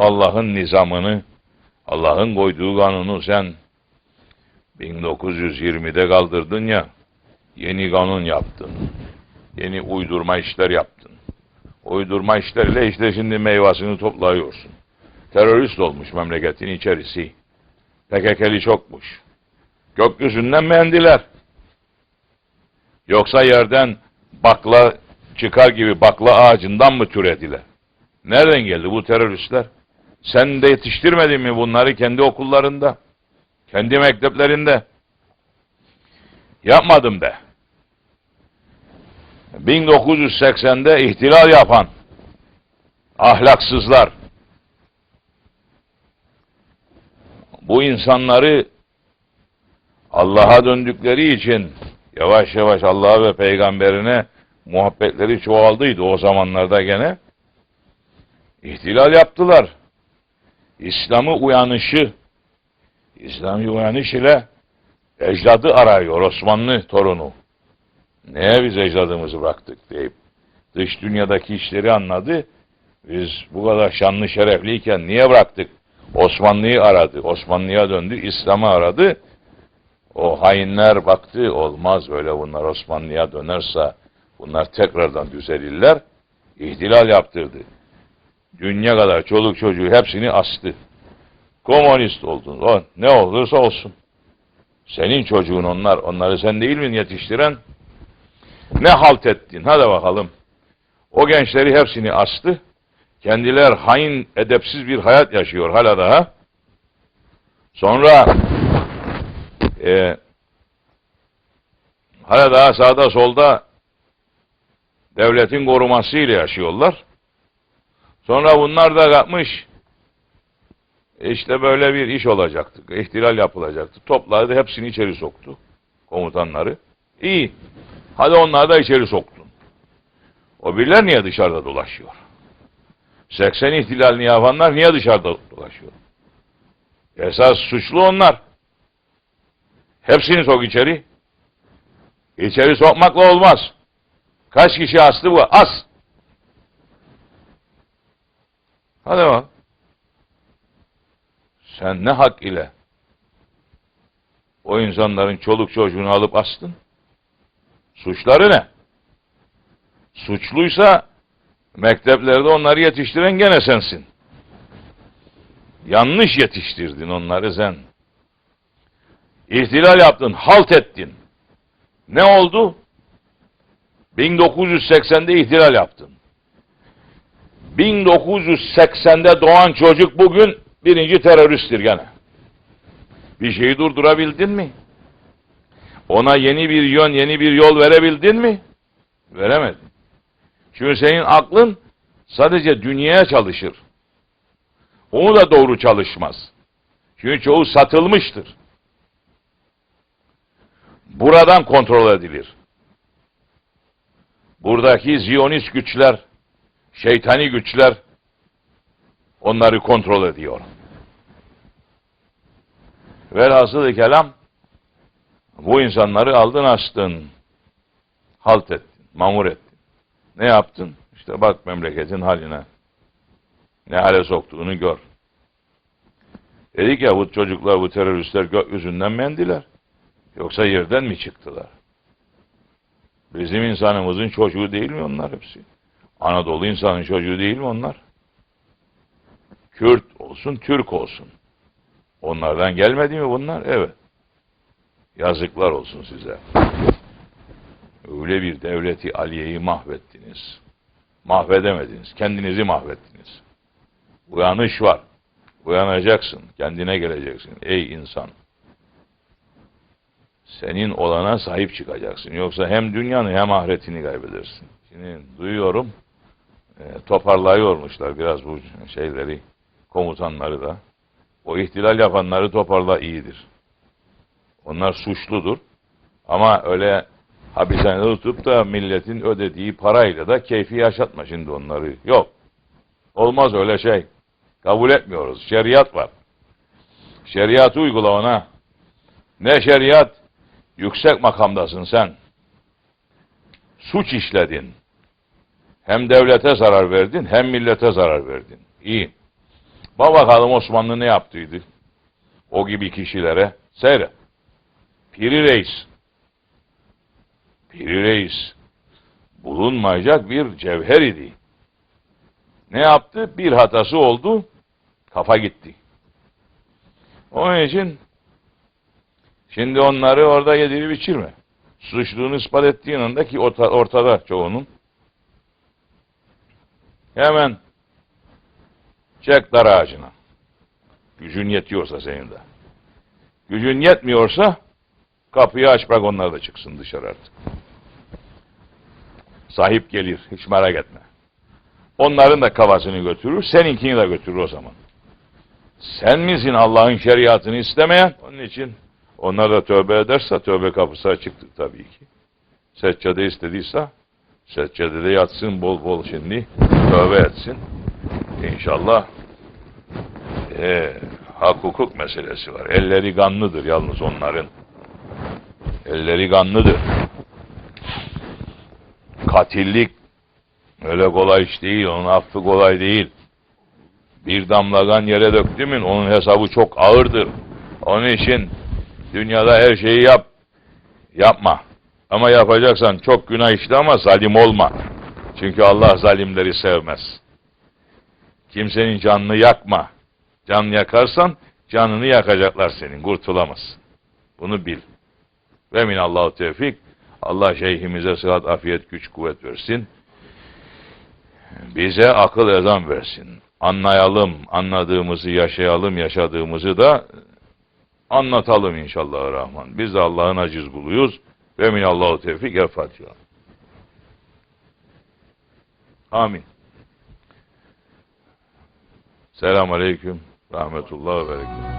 Allah'ın nizamını, Allah'ın koyduğu kanunu sen 1920'de kaldırdın ya, yeni kanun yaptın. Yeni uydurma işler yaptın. Uydurma işlerle işte şimdi meyvasını toplayıyorsun. Terörist olmuş memleketin içerisi. PKK'li çokmuş. Gökyüzünden mendiler. Yoksa yerden bakla çıkar gibi bakla ağacından mı türediler? Nereden geldi bu teröristler? Sen de yetiştirmedin mi bunları kendi okullarında? Kendi mekteplerinde? Yapmadım de. 1980'de ihtilal yapan ahlaksızlar bu insanları Allah'a döndükleri için yavaş yavaş Allah'a ve peygamberine muhabbetleri çoğaldıydı o zamanlarda gene. İhtilal yaptılar. İslam'ı uyanışı, İslami uyanış ile ecdadı arıyor Osmanlı torunu. Neye biz ecdadımızı bıraktık deyip dış dünyadaki işleri anladı. Biz bu kadar şanlı şerefliyken niye bıraktık? Osmanlı'yı aradı. Osmanlı'ya döndü. İslam'ı aradı. O hainler baktı. Olmaz öyle bunlar Osmanlı'ya dönerse bunlar tekrardan düzelirler. İhtilal yaptırdı. Dünya kadar çoluk çocuğu hepsini astı. Komünist oldun. O ne olursa olsun. Senin çocuğun onlar. Onları sen değil mi yetiştiren? Ne halt ettin? Hadi bakalım. O gençleri hepsini astı. Kendiler hain, edepsiz bir hayat yaşıyor hala daha. Sonra e, hala daha sağda solda devletin korumasıyla yaşıyorlar. Sonra bunlar da kalkmış işte böyle bir iş olacaktı. ihtilal yapılacaktı. Topladı hepsini içeri soktu. Komutanları. İyi. Hadi onları da içeri soktun. O birler niye dışarıda dolaşıyor? 80 ihtilalini yapanlar niye dışarıda dolaşıyor? Esas suçlu onlar. Hepsini sok içeri. İçeri sokmakla olmaz. Kaç kişi astı bu? As. Hadi bak. Sen ne hak ile o insanların çoluk çocuğunu alıp astın? Suçları ne? Suçluysa mekteplerde onları yetiştiren gene sensin. Yanlış yetiştirdin onları sen. İhtilal yaptın, halt ettin. Ne oldu? 1980'de ihtilal yaptın. 1980'de doğan çocuk bugün birinci teröristtir gene. Bir şeyi durdurabildin mi? Ona yeni bir yön, yeni bir yol verebildin mi? Veremedin. Çünkü senin aklın sadece dünyaya çalışır. Onu da doğru çalışmaz. Çünkü çoğu satılmıştır. Buradan kontrol edilir. Buradaki ziyonist güçler, şeytani güçler onları kontrol ediyor. Velhasıl kelam bu insanları aldın astın. Halt ettin, mamur ettin. Ne yaptın? İşte bak memleketin haline. Ne hale soktuğunu gör. Dedik ya bu çocuklar, bu teröristler gökyüzünden mendiler. Yoksa yerden mi çıktılar? Bizim insanımızın çocuğu değil mi onlar hepsi? Anadolu insanın çocuğu değil mi onlar? Kürt olsun, Türk olsun. Onlardan gelmedi mi bunlar? Evet. Yazıklar olsun size. Öyle bir devleti Aliye'yi mahvettiniz. Mahvedemediniz. Kendinizi mahvettiniz. Uyanış var. Uyanacaksın. Kendine geleceksin. Ey insan. Senin olana sahip çıkacaksın. Yoksa hem dünyanı hem ahiretini kaybedersin. Şimdi duyuyorum e, toparlayıyormuşlar biraz bu şeyleri, komutanları da. O ihtilal yapanları toparla iyidir. Onlar suçludur. Ama öyle hapishanede tutup da milletin ödediği parayla da keyfi yaşatma şimdi onları. Yok. Olmaz öyle şey. Kabul etmiyoruz. Şeriat var. Şeriatı uygula ona. Ne şeriat? Yüksek makamdasın sen. Suç işledin. Hem devlete zarar verdin, hem millete zarar verdin. İyi. Bak bakalım Osmanlı ne yaptıydı? O gibi kişilere. Seyret. Piri Reis. Piri Reis. Bulunmayacak bir cevher idi. Ne yaptı? Bir hatası oldu. Kafa gitti. Onun için şimdi onları orada yedirip içirme. Suçluğunu ispat ettiğin anda ki orta- ortada çoğunun. Hemen çek dar ağacına. Gücün yetiyorsa senin de. Gücün yetmiyorsa kapıyı aç bırak onlar da çıksın dışarı artık. Sahip gelir hiç merak etme. Onların da kafasını götürür, seninkini de götürür o zaman. Sen misin Allah'ın şeriatını istemeyen? Onun için onlar da tövbe ederse tövbe kapısı açıktır tabii ki. Seccade istediyse seccadede yatsın bol bol şimdi tövbe etsin. İnşallah ee, hak hukuk meselesi var. Elleri ganlıdır yalnız onların. Elleri ganlıdır. Katillik öyle kolay iş değil. Onun affı kolay değil. Bir damla kan yere döktü mü onun hesabı çok ağırdır. Onun için dünyada her şeyi yap. Yapma. Ama yapacaksan çok günah işle ama zalim olma. Çünkü Allah zalimleri sevmez. Kimsenin canını yakma. Can yakarsan canını yakacaklar senin. Kurtulamazsın. Bunu bil. Ve minallahu tevfik. Allah şeyhimize sıhhat, afiyet, güç, kuvvet versin. Bize akıl ezan versin. Anlayalım, anladığımızı yaşayalım, yaşadığımızı da anlatalım inşallah rahman. Biz de Allah'ın aciz kuluyuz. Ve minallahu tevfik. El Fatiha. Amin. Selamun Aleyküm. Rahmetullah ve Berekatuhu.